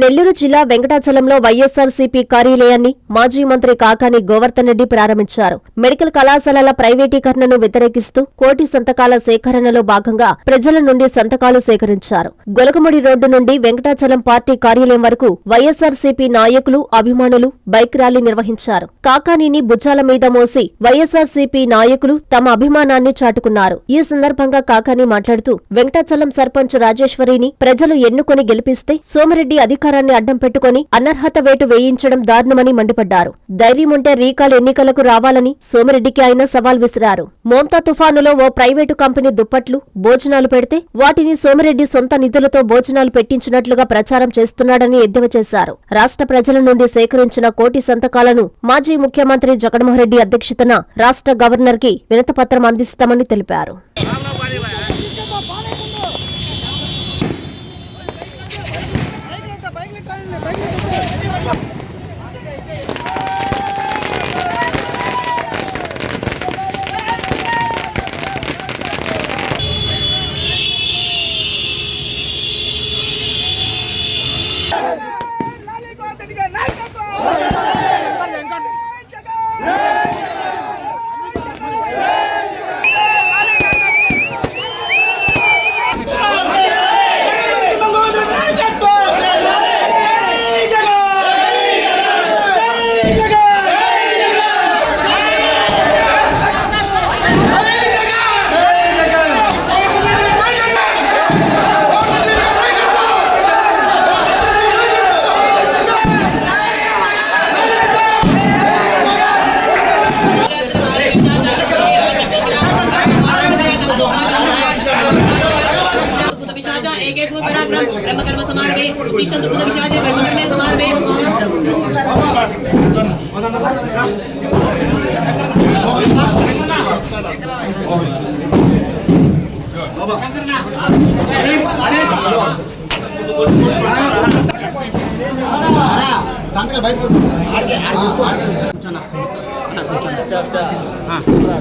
నెల్లూరు జిల్లా వెంకటాచలంలో వైఎస్సార్సీపీ కార్యాలయాన్ని మాజీ మంత్రి కాకాని గోవర్ధన్ రెడ్డి ప్రారంభించారు. మెడికల్ కళాశాలల ప్రైవేటీకరణను వ్యతిరేకిస్తూ కోటి సంతకాల సేకరణలో భాగంగా ప్రజల నుండి సంతకాలు సేకరించారు. గొలకముడి రోడ్డు నుండి వెంకటాచలం పార్టీ కార్యాలయం వరకు వైఎస్సార్సీపీ నాయకులు అభిమానులు బైక్ ర్యాలీ నిర్వహించారు. కాకానీని భుజాల మీద మోసి వైఎస్సార్సీపీ నాయకులు తమ అభిమానాన్ని చాటుకున్నారు. ఈ సందర్భంగా కాకాని మాట్లాడుతూ వెంకటాచలం సర్పంచ్ రాజేశ్వరిని ప్రజలు ఎన్నుకొని గెలిపిస్తే సోమరెడ్డి సోమిరెడ్డి అధికారాన్ని అడ్డం పెట్టుకుని అనర్హత వేటు వేయించడం దారుణమని మండిపడ్డారు. ధైర్యముంటే రీకాల్ ఎన్నికలకు రావాలని సోమిరెడ్డికి ఆయన సవాల్ విసిరారు. మోంతా తుఫానులో ఓ ప్రైవేటు కంపెనీ దుప్పట్లు భోజనాలు పెడితే వాటిని సోమిరెడ్డి సొంత నిధులతో భోజనాలు పెట్టించినట్లుగా ప్రచారం చేస్తున్నాడని ఎద్దేవా చేశారు. రాష్ట్ర ప్రజల నుండి సేకరించిన కోటి సంతకాలను మాజీ ముఖ్యమంత్రి జగన్మోహన్రెడ్డి అధ్యక్షతన రాష్ట్ర గవర్నర్కి వినతపత్రం అందిస్తామని తెలిపారు.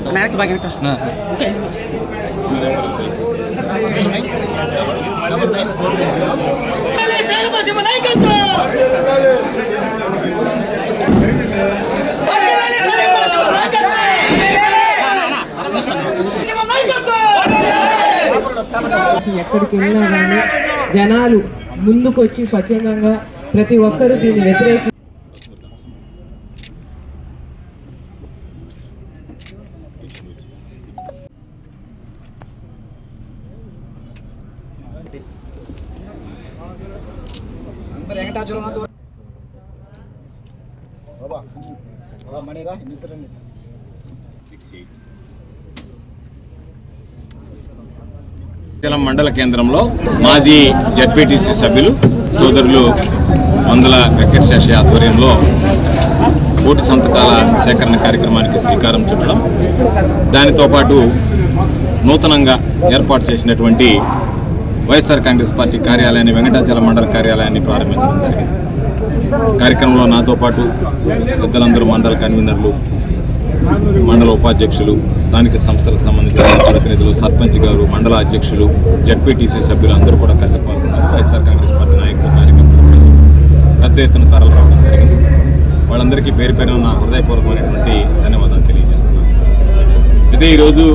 డైరెక్ట్ బాగా ఓకే డబల్ నైన్ ఫోర్ ఎక్కడికి వెళ్ళినా కానీ జనాలు ముందుకొచ్చి స్వచ్ఛందంగా ప్రతి ఒక్కరూ దీన్ని వ్యతిరేకి తిలం మండల కేంద్రంలో మాజీ జడ్పీటీసీ సభ్యులు సోదరులు మందుల వెంకటశేషి ఆధ్వర్యంలో కోటి సంతకాల సేకరణ కార్యక్రమానికి శ్రీకారం చుట్టడం దానితో పాటు నూతనంగా ఏర్పాటు చేసినటువంటి వైఎస్ఆర్ కాంగ్రెస్ పార్టీ కార్యాలయాన్ని వెంకటాచల మండల కార్యాలయాన్ని ప్రారంభించడం జరిగింది. కార్యక్రమంలో నాతో పాటు పెద్దలందరూ మండల కన్వీనర్లు మండల ఉపాధ్యక్షులు స్థానిక సంస్థలకు సంబంధించిన ప్రతినిధులు సర్పంచ్ గారు మండల అధ్యక్షులు జడ్పీటీసీ సభ్యులు అందరూ కూడా కలిసి పాల్గొన్నారు. వైఎస్ఆర్ కాంగ్రెస్ పార్టీ నాయకులు కార్యకర్తలు పెద్ద ఎత్తున తరలి రావడం జరిగింది. వాళ్ళందరికీ పేరు పేరున నా హృదయపూర్వకమైనటువంటి ధన్యవాదాలు తెలియజేస్తున్నాను. అయితే ఈరోజు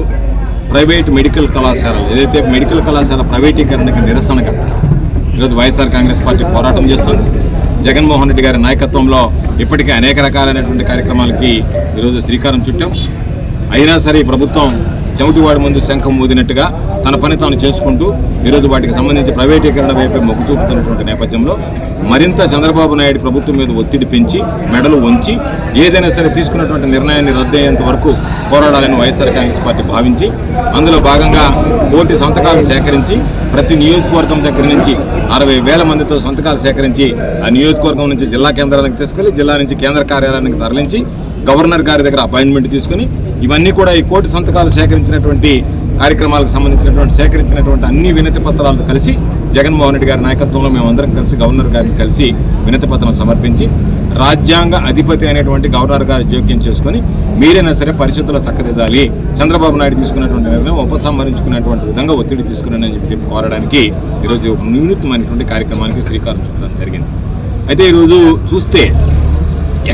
ప్రైవేట్ మెడికల్ కళాశాలలు ఏదైతే మెడికల్ కళాశాల ప్రైవేటీకరణకి నిరసనగా ఈరోజు వైఎస్ఆర్ కాంగ్రెస్ పార్టీ పోరాటం చేస్తుంది. జగన్మోహన్ రెడ్డి గారి నాయకత్వంలో ఇప్పటికే అనేక రకాలైనటువంటి కార్యక్రమాలకి ఈరోజు శ్రీకారం చుట్టాం. అయినా సరే ఈ ప్రభుత్వం చెమటివాడి ముందు శంఖం ఊదినట్టుగా తన పని తాను చేసుకుంటూ ఈరోజు వాటికి సంబంధించి ప్రైవేటీకరణ వైపే మొగ్గు చూపుతున్నటువంటి నేపథ్యంలో మరింత చంద్రబాబు నాయుడు ప్రభుత్వం మీద ఒత్తిడి పెంచి మెడలు వంచి ఏదైనా సరే తీసుకున్నటువంటి నిర్ణయాన్ని రద్దయ్యేంత వరకు పోరాడాలని వైఎస్ఆర్ కాంగ్రెస్ పార్టీ భావించి అందులో భాగంగా కోటి సంతకాలు సేకరించి ప్రతి నియోజకవర్గం దగ్గర నుంచి అరవై వేల మందితో సంతకాలు సేకరించి ఆ నియోజకవర్గం నుంచి జిల్లా కేంద్రానికి తీసుకెళ్ళి జిల్లా నుంచి కేంద్ర కార్యాలయానికి తరలించి గవర్నర్ గారి దగ్గర అపాయింట్మెంట్ తీసుకుని ఇవన్నీ కూడా ఈ కోటి సంతకాలు సేకరించినటువంటి కార్యక్రమాలకు సంబంధించినటువంటి సేకరించినటువంటి అన్ని వినతి పత్రాలతో కలిసి జగన్మోహన్ రెడ్డి గారి నాయకత్వంలో మేమందరం కలిసి గవర్నర్ గారిని కలిసి వినతి పత్రం సమర్పించి రాజ్యాంగ అధిపతి అనేటువంటి గవర్నర్ గారు జోక్యం చేసుకొని మీరైనా సరే పరిస్థితులు చక్కదిద్దాలి. చంద్రబాబు నాయుడు తీసుకున్నటువంటి నిర్ణయం ఉపసంహరించుకునేటువంటి విధంగా ఒత్తిడి తీసుకున్నానని చెప్పి కోరడానికి ఈరోజు నిమిత్తమైనటువంటి కార్యక్రమానికి శ్రీకారం చుట్టడం జరిగింది. అయితే ఈరోజు చూస్తే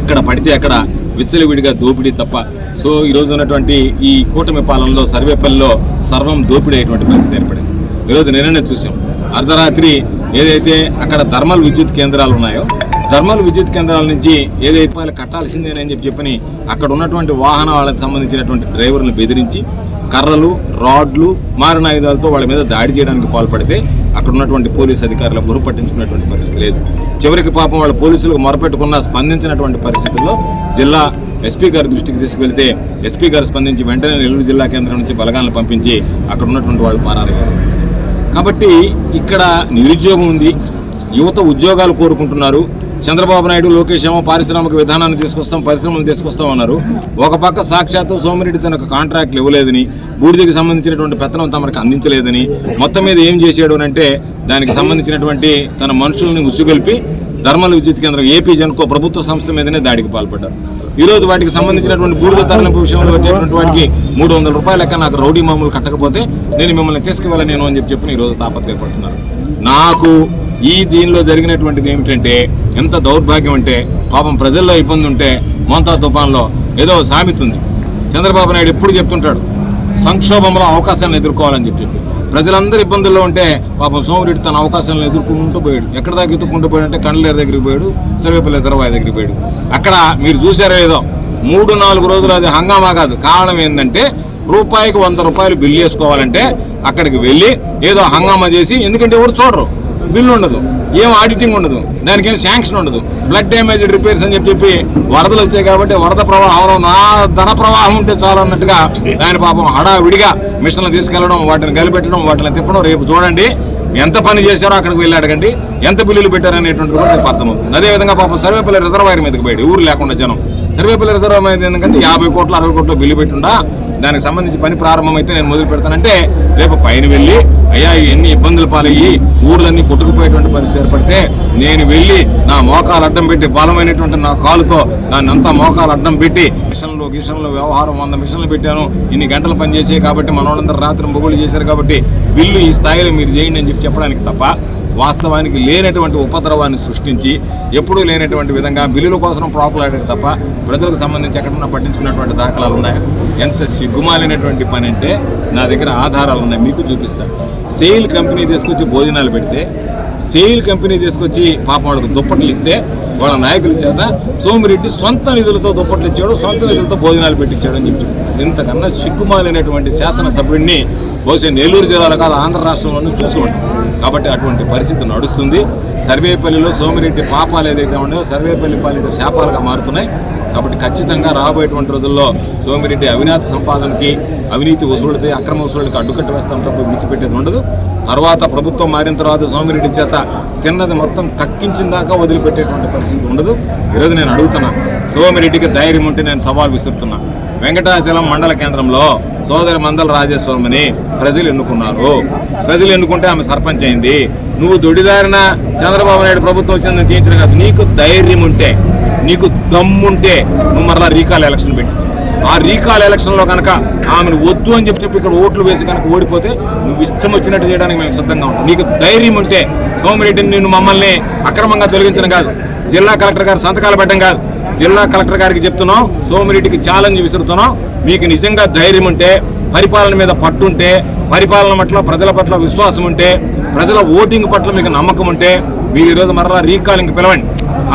ఎక్కడ పడితే అక్కడ విచ్చలవిడిగా దోపిడీ తప్ప. సో ఈరోజు ఉన్నటువంటి ఈ కూటమి పాలనలో సర్వేపల్లిలో సర్వం దోపిడీ అయ్యేటువంటి పరిస్థితి ఏర్పడింది. ఈరోజు నిన్ననే చూసాం. అర్ధరాత్రి ఏదైతే అక్కడ థర్మల్ విద్యుత్ కేంద్రాలు ఉన్నాయో థర్మల్ విద్యుత్ కేంద్రాల నుంచి ఏదైతే వాళ్ళు కట్టాల్సిందేనని చెప్పి చెప్పని అక్కడ ఉన్నటువంటి వాహనాలకు సంబంధించినటువంటి డ్రైవర్లను బెదిరించి కర్రలు రాడ్లు మారిన ఆయుధాలతో వాళ్ళ మీద దాడి చేయడానికి పాల్పడితే అక్కడ ఉన్నటువంటి పోలీసు అధికారుల గురు పట్టించుకున్నటువంటి పరిస్థితి లేదు. చివరికి పాపం వాళ్ళ పోలీసులకు మొరపెట్టుకున్న స్పందించినటువంటి పరిస్థితుల్లో జిల్లా ఎస్పీ గారి దృష్టికి తీసుకెళ్తే ఎస్పీ గారు స్పందించి వెంటనే నెల్లూరు జిల్లా కేంద్రం నుంచి బలగాలను పంపించి అక్కడ ఉన్నటువంటి వాళ్ళు పారాలయ్యారు కాబట్టి ఇక్కడ నిరుద్యోగం ఉంది. యువత ఉద్యోగాలు కోరుకుంటున్నారు. చంద్రబాబు నాయుడు లోకేష్ ఏమో పారిశ్రామిక విధానాన్ని తీసుకొస్తాం పరిశ్రమలు తీసుకొస్తాం అన్నారు. ఒక పక్క సాక్షాత్తు సోమిరెడ్డి తనకు కాంట్రాక్ట్లు ఇవ్వలేదని బూడిదకి సంబంధించినటువంటి పెత్తనం తమకు అందించలేదని మొత్తం మీద ఏం చేశాడు అంటే దానికి సంబంధించినటువంటి తన మనుషుల్ని ఉసుగొల్పి ధర్మల విద్యుత్ కేంద్రం ఏపీ జన్కో ప్రభుత్వ సంస్థ మీదనే దాడికి పాల్పడ్డారు. ఈరోజు వాటికి సంబంధించినటువంటి బూడిద తరలింపు విషయంలో వచ్చేటువంటి వాటికి మూడు వందల రూపాయల లెక్క నాకు రౌడీ మామూలు కట్టకపోతే నేను మిమ్మల్ని తీసుకువెళ్ళలేను అని చెప్పి చెప్పి ఈరోజు తాపత్రయపడుతున్నారు. నాకు ఈ దీనిలో జరిగినటువంటిది ఏమిటంటే ఎంత దౌర్భాగ్యం అంటే పాపం ప్రజల్లో ఇబ్బంది ఉంటే మోంతా తుఫాన్లో ఏదో సామెత ఉంది చంద్రబాబు నాయుడు ఎప్పుడు చెప్తుంటాడు సంక్షోభంలో అవకాశాలను ఎదుర్కోవాలని చెప్పి ప్రజలందరూ ఇబ్బందుల్లో ఉంటే పాపం సోమరెడ్డి తన అవకాశాలను ఎదుర్కొంటూ పోయాడు. ఎక్కడ దాకా ఎదుర్కొంటూ పోయాడు అంటే కండ్లేరు దగ్గరికి పోయాడు సర్వేపల్లి ఎదరవాయి దగ్గరికి పోయాడు. అక్కడ మీరు చూసారో ఏదో మూడు నాలుగు రోజులు అది హంగామా కాదు. కారణం ఏంటంటే రూపాయికి వంద రూపాయలు బిల్లు చేసుకోవాలంటే అక్కడికి వెళ్ళి ఏదో హంగామా చేసి ఎందుకంటే ఎవరు చూడరు. బిల్లు ఉండదు. ఏం ఆడిటింగ్ ఉండదు. దానికి ఏం శాంక్షన్ ఉండదు. బ్లడ్ డ్యామేజ్ రిపేర్స్ అని చెప్పి వరదలు వచ్చాయి కాబట్టి వరద ప్రవాహంలో నా ధన ప్రవాహం ఉంటే చాలు అన్నట్టుగా దాని పాపం హడావిడిగా మిషన్లు తీసుకెళ్ళడం వాటిని గలిపెట్టడం వాటిని తిప్పడం రేపు చూడండి. ఎంత పని చేశారో అక్కడికి వెళ్ళి అడగండి. ఎంత బిల్లులు పెట్టారు అనేటువంటి కూడా రేపు అర్థమవుతుంది. అదేవిధంగా పాపం సర్వేపల్లి రిజర్వాయర్ మీదకి పోయాడు. ఊరు లేకుండా జనం. సర్వేపల్లి రిజర్వ్ మీద ఏంటంటే యాభై కోట్లు అరవై కోట్లు బిల్లు పెట్టుండా దానికి సంబంధించి పని ప్రారంభమైతే నేను మొదలు పెడతానంటే రేపు పైన వెళ్ళి అయ్యా ఎన్ని ఇబ్బందులు పాలయ్యి ఊర్లన్నీ కొట్టుకుపోయేటువంటి పరిస్థితి ఏర్పడితే నేను వెళ్ళి నా మోకాలు అడ్డం పెట్టి బలమైనటువంటి నా కాలుతో దాన్ని అంతా మోకాలు అడ్డం పెట్టి మిషన్లు గిషన్లు వ్యవహారం వంద మిషన్లు పెట్టాను. ఇన్ని గంటలు పని కాబట్టి మనోళ్ళందరూ రాత్రి మొగుళ్ళు చేశారు కాబట్టి బిల్లు ఈ స్థాయిలో మీరు చేయండి అని చెప్పి చెప్పడానికి తప్ప వాస్తవానికి లేనటువంటి ఉపద్రవాన్ని సృష్టించి ఎప్పుడూ లేనటువంటి విధంగా బిల్లుల కోసం ప్రాకులాడారు తప్ప ప్రజలకు సంబంధించి ఎక్కడన్నా పట్టించుకున్నటువంటి దాఖలాలు ఉన్నాయి? ఎంత సిగ్గుమాలినటువంటి పని అంటే నా దగ్గర ఆధారాలు ఉన్నాయి మీకు చూపిస్తాను. సెయిల్ కంపెనీ తీసుకొచ్చి భోజనాలు పెడితే సెయిల్ కంపెనీ తీసుకొచ్చి పాప వాళ్ళకు దుప్పట్లు ఇస్తే వాళ్ళ నాయకుల చేత సోమిరెడ్డి సొంత నిధులతో దుప్పట్లు ఇచ్చాడు సొంత నిధులతో భోజనాలు పెట్టించాడు అని చెప్పి ఇంతకన్నా సిగ్గుమాలైనటువంటి శాసనసభ్యుడిని బహుశా నెల్లూరు జిల్లాలో కాదు ఆంధ్ర రాష్ట్రంలోనూ చూసి ఉంటాం. కాబట్టి అటువంటి పరిస్థితి నడుస్తుంది. సర్వేపల్లిలో సోమిరెడ్డి పాపాలు ఏదైతే ఉన్నాయో సర్వేపల్లి పాలిట శాపాలుగా మారుతున్నాయి. కాబట్టి ఖచ్చితంగా రాబోయేటువంటి రోజుల్లో సోమిరెడ్డి అవినాతి సంపాదనకి అవినీతి వసూళ్ళకి అక్రమ వసూళ్ళకి అడ్డుకట్ట వేస్తాం తప్ప విడిచిపెట్టేది ఉండదు. తర్వాత ప్రభుత్వం మారిన తర్వాత సోమిరెడ్డి చేత తిన్నది మొత్తం కక్కించిన దాకా వదిలిపెట్టేటువంటి పరిస్థితి ఉండదు. ఈరోజు నేను అడుగుతున్నా సోమిరెడ్డికి ధైర్యం ఉంటే నేను సవాల్ విసురుతున్నా. వెంకటాచలం మండల కేంద్రంలో సోదరి మందల రాజేశ్వరమని ప్రజలు ఎన్నుకున్నారు. ప్రజలు ఎన్నుకుంటే ఆమె సర్పంచ్ అయింది. నువ్వు దొడిదారిన చంద్రబాబు నాయుడు ప్రభుత్వం వచ్చిందని తీర్చిన కాదు నీకు ధైర్యం ఉంటే నీకు దమ్ముంటే నువ్వు మరలా రీకాల్ ఎలక్షన్ పెట్టించు. ఆ రీకాల్ ఎలక్షన్లో కనుక ఆమెను వద్దు అని చెప్పి చెప్పి ఇక్కడ ఓట్లు వేసి కనుక ఓడిపోతే నువ్వు ఇష్టం వచ్చినట్టు చేయడానికి మేము సిద్ధంగా ఉంటాం నీకు ధైర్యం ఉంటే సోమిరెడ్డిని నిన్ను మమ్మల్ని అక్రమంగా తొలగించడం కాదు జిల్లా కలెక్టర్ గారు సంతకాలు పెట్టడం కాదు జిల్లా కలెక్టర్ గారికి చెప్తున్నాం సోమిరెడ్డికి ఛాలెంజ్ విసురుతున్నాం. మీకు నిజంగా ధైర్యం ఉంటే పరిపాలన మీద పట్టుంటే పరిపాలన పట్ల ప్రజల పట్ల విశ్వాసం ఉంటే ప్రజల ఓటింగ్ పట్ల మీకు నమ్మకం ఉంటే మీరు ఈరోజు మరలా రీకాలింగ్ పిలవండి.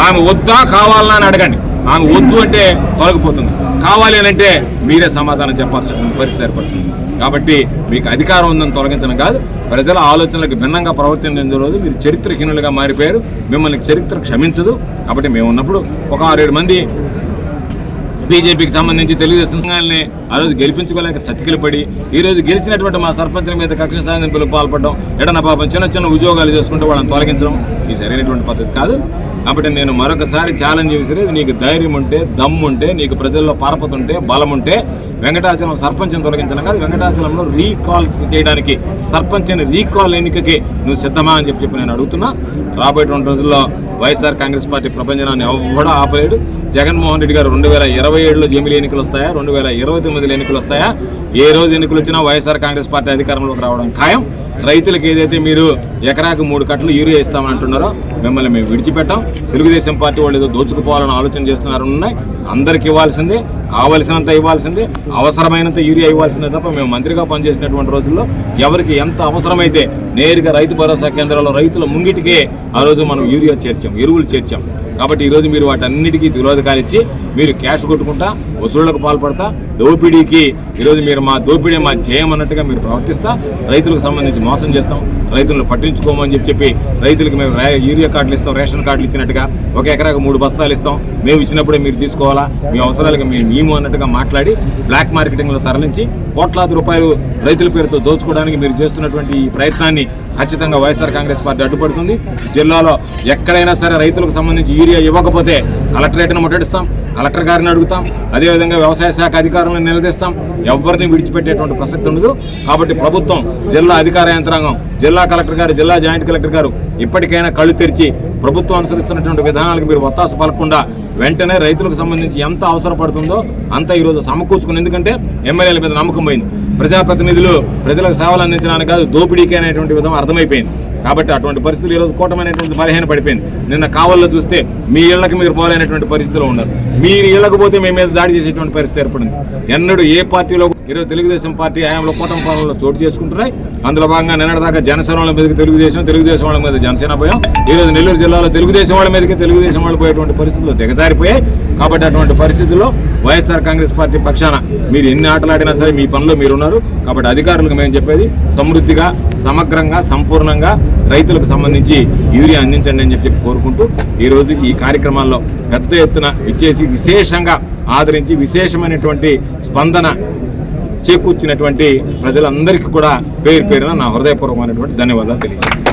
ఆమె వద్దా కావాలన్నా అని అడగండి. ఆమె వద్దు అంటే తొలగిపోతుంది. కావాలి అని అంటే మీరే సమాధానం చెప్పాల్సిన పరిస్థితి ఏర్పడుతుంది. కాబట్టి మీకు అధికారం ఉందని తొలగించడం కాదు ప్రజల ఆలోచనలకు భిన్నంగా ప్రవర్తించిన రోజు మీరు చరిత్రహీనులుగా మారిపోయారు. మిమ్మల్ని చరిత్ర క్షమించదు. కాబట్టి మేము ఉన్నప్పుడు ఒక ఆరేడు మంది బీజేపీకి సంబంధించి తెలుగుదేశం సంఘాలని ఆ రోజు గెలిపించుకోలేక చతికిలు పడి ఈ రోజు గెలిచినటువంటి మా సర్పంచుల మీద కక్ష సాధింపులు పాల్పడడం ఎడన పాపం చిన్న చిన్న ఉద్యోగాలు చేసుకుంటూ వాళ్ళని తొలగించడం ఇది సరైనటువంటి పద్ధతి కాదు. కాబట్టి నేను మరొకసారి ఛాలెంజ్ చేసేది నీకు ధైర్యం ఉంటే దమ్ము ఉంటే నీకు ప్రజల్లో పరపతి ఉంటే బలం ఉంటే వెంకటాచలం సర్పంచ్ని తొలగించడం కాదు వెంకటాచలంలో రీకాల్ చేయడానికి సర్పంచ్ని రీకాల్ ఎన్నికకి నువ్వు సిద్ధమా అని చెప్పి చెప్పి నేను అడుగుతున్నా. రాబోయేటువంటి రోజుల్లో వైఎస్ఆర్ కాంగ్రెస్ పార్టీ ప్రపంచనాన్ని కూడా ఆపలేడు. జగన్మోహన్ రెడ్డి గారు రెండు వేల ఇరవై ఏడులో జమిలీ ఎన్నికలు వస్తాయా? రెండు వేల ఇరవై తొమ్మిదిలో ఎన్నికలు వస్తాయా? ఏ రోజు ఎన్నికలు వచ్చినా వైఎస్ఆర్ కాంగ్రెస్ పార్టీ అధికారంలోకి రావడం ఖాయం. రైతులకు ఏదైతే మీరు ఎకరాకు మూడు కట్టలు యూరియా ఇస్తామంటున్నారో మిమ్మల్ని మేము విడిచిపెట్టాం. తెలుగుదేశం పార్టీ వాళ్ళు ఏదో దోచుకుపోవాలని ఆలోచన చేస్తున్నారు ఉన్నాయి. అందరికి ఇవ్వాల్సిందే కావలసినంత ఇవ్వాల్సిందే అవసరమైనంత యూరియా ఇవ్వాల్సిందే తప్ప మేము మంత్రిగా పనిచేసినటువంటి రోజుల్లో ఎవరికి ఎంత అవసరమైతే నేరుగా రైతు భరోసా కేంద్రాల్లో రైతుల ముంగిటికే ఆ రోజు మనం యూరియా చేర్చాం ఎరువులు చేర్చాం. కాబట్టి ఈరోజు మీరు వాటన్నిటికీ తిరోధకాలు ఇచ్చి మీరు క్యాష్ కొట్టుకుంటా వసూళ్ళకు పాల్పడతా దోపిడీకి ఈరోజు మీరు మా దోపిడీ మా జయం అన్నట్టుగా మీరు ప్రవర్తిస్తా రైతులకు సంబంధించి మోసం చేస్తాం. రైతులను పట్టించుకోమని చెప్పి చెప్పి రైతులకు మేము యూరియా కార్డులు ఇస్తాం రేషన్ కార్డులు ఇచ్చినట్టుగా ఒక ఎకరాకు మూడు బస్తాలు ఇస్తాం. మేము ఇచ్చినప్పుడే మీరు తీసుకోవాలా? మీ అవసరాలకు మేము మేము అన్నట్టుగా మాట్లాడి బ్లాక్ మార్కెటింగ్లో తరలించి కోట్లాది రూపాయలు రైతుల పేరుతో దోచుకోవడానికి మీరు చేస్తున్నటువంటి ఈ ప్రయత్నాన్ని ఖచ్చితంగా వైఎస్ఆర్ కాంగ్రెస్ పార్టీ అడ్డుపడుతుంది. జిల్లాలో ఎక్కడైనా సరే రైతులకు సంబంధించి యూరియా ఇవ్వకపోతే కలెక్టరేట్ను ముట్టడిస్తాం. కలెక్టర్ గారిని అడుగుతాం అదేవిధంగా వ్యవసాయ శాఖ అధికారులను నిలదీస్తాం. ఎవరిని విడిచిపెట్టేటువంటి ప్రసక్తి ఉండదు. కాబట్టి ప్రభుత్వం జిల్లా అధికార యంత్రాంగం జిల్లా కలెక్టర్ గారు జిల్లా జాయింట్ కలెక్టర్ గారు ఇప్పటికైనా కళ్ళు తెరిచి ప్రభుత్వం అనుసరిస్తున్నటువంటి విధానాలకు మీరు ఒత్తాస పలకుండా వెంటనే రైతులకు సంబంధించి ఎంత అవసరపడుతుందో అంత ఈరోజు సమకూర్చుకుని ఎందుకంటే ఎమ్మెల్యేల మీద నమ్మకం పోయింది. ప్రజాప్రతినిధులు ప్రజలకు సేవలు అందించడానికి కాదు దోపిడీకి అనేటువంటి విధం అర్థమైపోయింది. కాబట్టి అటువంటి పరిస్థితులు ఈరోజు కూటమైనటువంటి బలహీన పడిపోయింది. నిన్న కావల్లో చూస్తే మీ ఇళ్ళకు మీరు పోలేనటువంటి పరిస్థితిలో ఉన్నారు. మీరు ఇళ్ళకు పోతే మీ మీద దాడి చేసేటువంటి పరిస్థితి ఏర్పడింది. ఎన్నడూ ఏ పార్టీలో ఈరోజు తెలుగుదేశం పార్టీ హయాంలో కూటమి పాలనలో చోటు చేసుకుంటున్నాయి. అందులో భాగంగా నిన్నటిదాకా జనసేన వాళ్ళ మీదకి తెలుగుదేశం తెలుగుదేశం వాళ్ళ మీద జనసేన పోయాం. ఈరోజు నెల్లూరు జిల్లాలో తెలుగుదేశం వాళ్ళ మీదకి తెలుగుదేశం వాళ్ళు పోయేటువంటి పరిస్థితులు దిగజారిపోయాయి. కాబట్టి అటువంటి పరిస్థితుల్లో వైఎస్ఆర్ కాంగ్రెస్ పార్టీ పక్షాన మీరు ఎన్ని ఆటలాడినా సరే మీ పనిలో మీరున్నారు. కాబట్టి అధికారులకు మేము చెప్పేది సమృద్ధిగా సమగ్రంగా సంపూర్ణంగా రైతులకు సంబంధించి యూరియా అందించండి అని చెప్పి కోరుకుంటూ ఈరోజు ఈ కార్యక్రమాల్లో పెద్ద ఎత్తున ఇచ్చేసి విశేషంగా ఆదరించి విశేషమైనటువంటి స్పందన చేకూర్చినటువంటి ప్రజలందరికీ కూడా పేరు పేరున నా హృదయపూర్వకమైనటువంటి ధన్యవాదాలు తెలియజేస్తాను